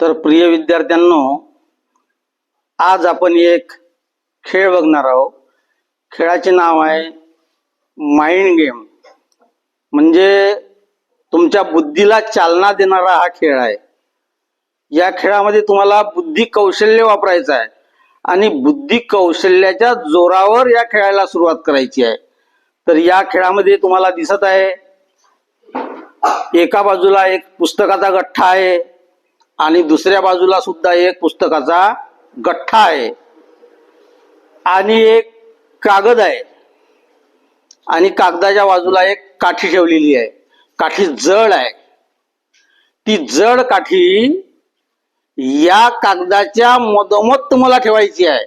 तर प्रिय विद्यार्थ्यांनो आज आपण एक खेळ बघणार आहोत. खेळाचे नाव आहे माइंड गेम म्हणजे तुमच्या बुद्धीला चालना देणारा हा खेळ आहे. या खेळामध्ये तुम्हाला बुद्धी कौशल्य वापरायचं आहे आणि बुद्धी कौशल्याच्या जोरावर या खेळाला सुरुवात करायची आहे. तर या खेळामध्ये तुम्हाला दिसत आहे एका बाजूला एक पुस्तकाचा गठ्ठा आहे आणि दुसऱ्या बाजूला सुद्धा एक पुस्तकाचा गठ्ठा आहे. आणि एक कागद आहे. आणि कागदाच्या बाजूला एक काठी ठेवलेली आहे. काठी जड आहे. ती जड काठी या कागदाच्या मधोमध तुम्हाला ठेवायची आहे.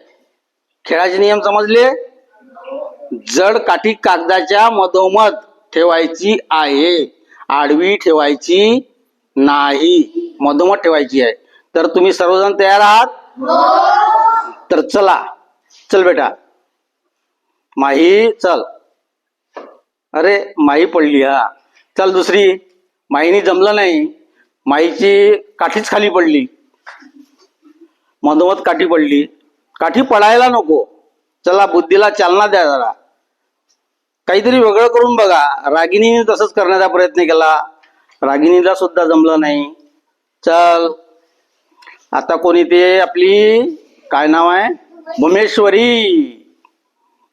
खेळाचे नियम समजले? जड काठी कागदाच्या मधोमध ठेवायची आहे. आडवी ठेवायची नाही. मधोमध ठेवायची आहे. तर तुम्ही सर्वजण तयार आहात? तर चला. चल बेटा. माही चल. अरे माही पडली हा. चल दुसरी. माहीनी जमलं नाही. माहीची काठीच खाली पडली. मधोमध काठी पडली. काठी पडायला नको. चला बुद्धीला चालना द्या जरा. काहीतरी वेगळं करून बघा. रागिणीने तसंच करण्याचा प्रयत्न केला. रागिणीला सुद्धा जमलं नाही. चल. आता कोणी ते आपली काय नाव आहे? भुमेश्वरी.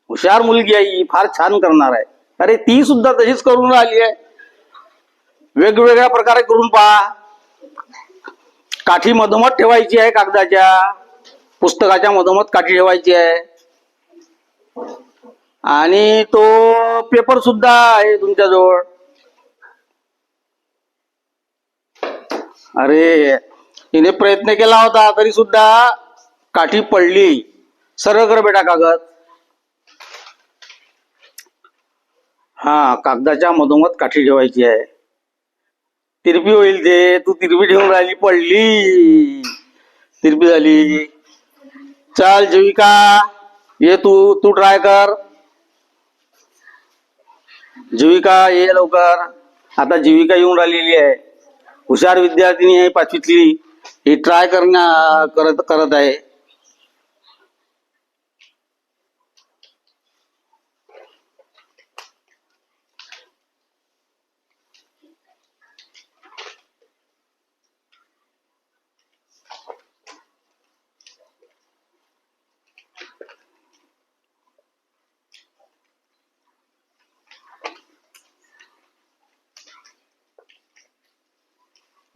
हुशार मुलगी आहे ही फार छान करणार आहे. अरे ती सुद्धा तशीच करून राहिली आहे. वेगवेगळ्या प्रकारे करून पहा. काठी मधोमध ठेवायची आहे कागदाच्या. पुस्तकाच्या मधोमध काठी ठेवायची आहे. आणि तो पेपर सुद्धा आहे तुमच्याजवळ. अरे हिने प्रयत्न केला होता तरी सुद्धा काठी पडली. सरळ कर बेटा कागद. हा कागदाच्या मधोमध काठी ठेवायची आहे. तिरपी होईल ते. तू तिरपी ठेवून राहिली पडली. तिरपी झाली. चल जीविका. ये तू तू ट्राय कर. जीविका ये लवकर. आता जीविका येऊन राहिलेली आहे. हुशार विद्यार्थिनी आहे पाचवीतली. ही ट्राय करण्या करत करत आहे.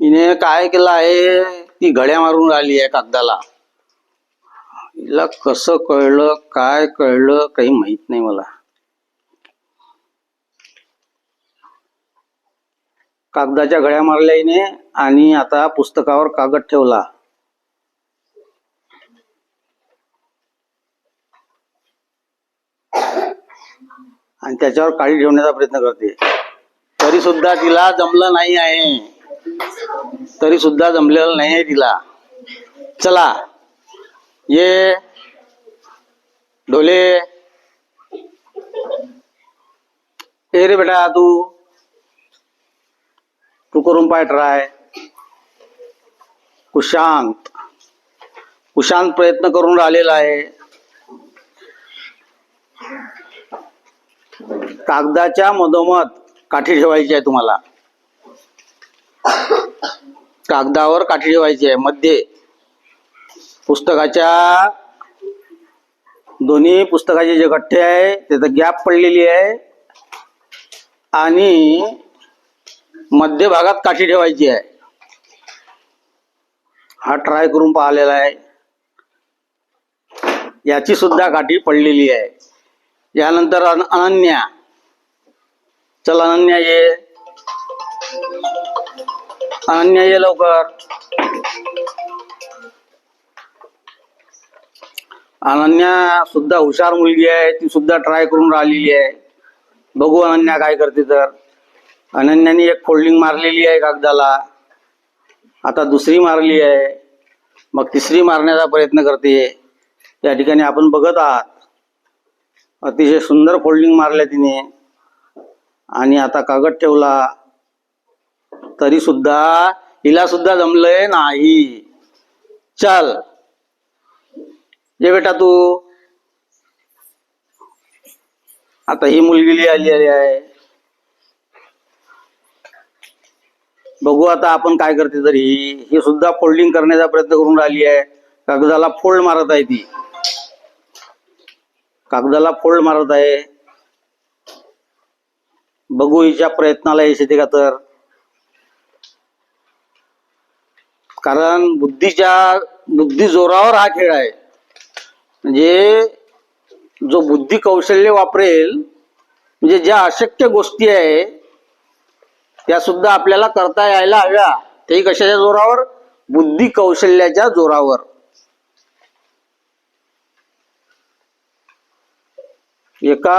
हिने काय केलं आहे? ती घड्या मारून राहिली आहे कागदाला. हिला कसं कळलं काय कळलं काही माहीत नाही मला. कागदाच्या घड्या मारल्या हिने आणि आता पुस्तकावर कागद ठेवला. आणि त्याच्यावर काळी ठेवण्याचा प्रयत्न करते. तरी सुद्धा तिला जमलं नाही आहे. तरी सुद्धा जमलेलं नाही आहे तिला. चला. ये. ढोले. ए रे बेटा तू. तू करून पाय ट्राय. कुशांत. कुशांत प्रयत्न करून राहिलेला आहे. कागदाच्या मधोमध काठी ठेवायची आहे तुम्हाला. कागदावर काठी ठेवायची आहे. मध्ये पुस्तकाच्या दोन्ही पुस्तकाचे जे गठ्ठे आहे त्याचं गॅप पडलेली आहे. आणि मध्य भागात काठी ठेवायची आहे. हा ट्राय करून पाहिलेला आहे. याची सुद्धा काठी पडलेली आहे. यानंतर अन- अनन्या. चल अनन्या ये. अनन्या ये लवकर. अनन्या सुद्धा हुशार मुलगी आहे ती सुद्धा ट्राय करून राहिलेली आहे. बघू अनन्या काय करते तर. अनन्याने एक फोल्डिंग मारलेली आहे कागदाला. आता दुसरी मारली आहे. मग तिसरी मारण्याचा प्रयत्न करते. या ठिकाणी आपण बघत आहात. अतिशय सुंदर फोल्डिंग मारल्या तिने. आणि आता कागद ठेवला. तरी सुद्धा हिला सुद्धा जमलंय नाही. चल. ये बेटा तू. आता ही मुलगी आली आली आहे. बघू आता आपण काय करते तरी. ही सुद्धा फोल्डिंग करण्याचा प्रयत्न करून राहिली आहे. कागदाला फोल्ड मारत आहे ती. कागदाला फोल्ड मारत आहे. बघू हिच्या प्रयत्नाला यश येते का तर. कारण बुद्धीच्या बुद्धी जोरावर हा खेळ आहे. म्हणजे जो बुद्धी कौशल्य वापरेल म्हणजे ज्या अशक्य गोष्टी आहे त्या सुद्धा आपल्याला करता यायला हव्या. तेही कशाच्या जोरावर? बुद्धी कौशल्याच्या जोरावर. एका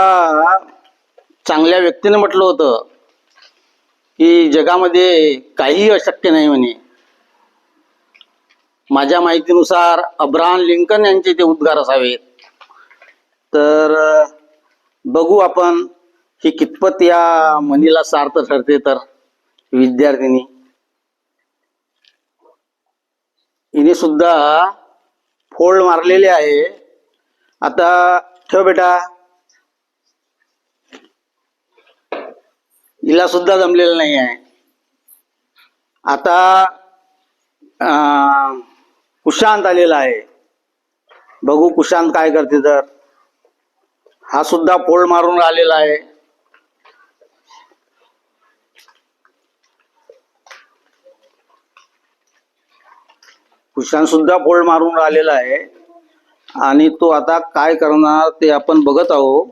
चांगल्या व्यक्तीने म्हटलं होतं की जगामध्ये काही अशक्य नाही म्हणे. माझ्या माहितीनुसार अब्राहम लिंकन यांचे ते उद्गार असावेत तर बघू आपण ही कितपत या मनीला सार्थ ठरते तर विद्यार्थिनी. हिने सुद्धा फोल्ड मारलेले आहे. आता ठेव बेटा. हिला सुद्धा जमलेलं नाही आहे आता कुशांत आलेला आहे. बघू कुशांत काय करते तर. हा सुद्धा फोल्ड मारून आलेला आहे. कुशांत सुद्धा फोल्ड मारून आलेला आहे. आणि तो आता काय करणार ते आपण बघत आहोत.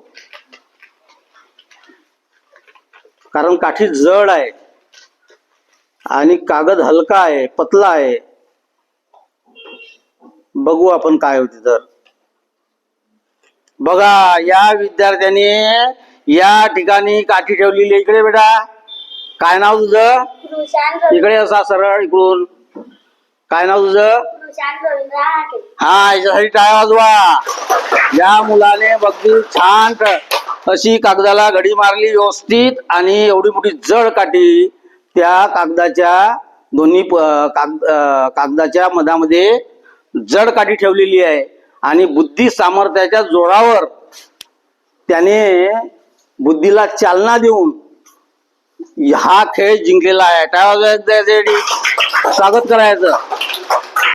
कारण काठी जड आहे. आणि कागद हलका आहे पतला आहे. बघू आपण काय होते तर. बघा या विद्यार्थ्याने या ठिकाणी काठी ठेवलेली आहे. इकडे बेटा. काय नाव तुझं? इकडे असा सरळ इकडून. काय नाव तुझं? कृषांत रवींद्र हाके हा याच्यासाठी टाळ्या वाजवा. या मुलाने अगदी छान क- अशी कागदाला घडी मारली व्यवस्थित आणि एवढी मोठी जड काठी त्या कागदाच्या दोन्ही प- काग अं, कागदाच्या मधामध्ये जड काठी ठेवलेली आहे आणि बुद्धी सामर्थ्याच्या जोरावर त्याने बुद्धीला चालना देऊन हा खेळ जिंकलेला आहे. स्वागत करायचं.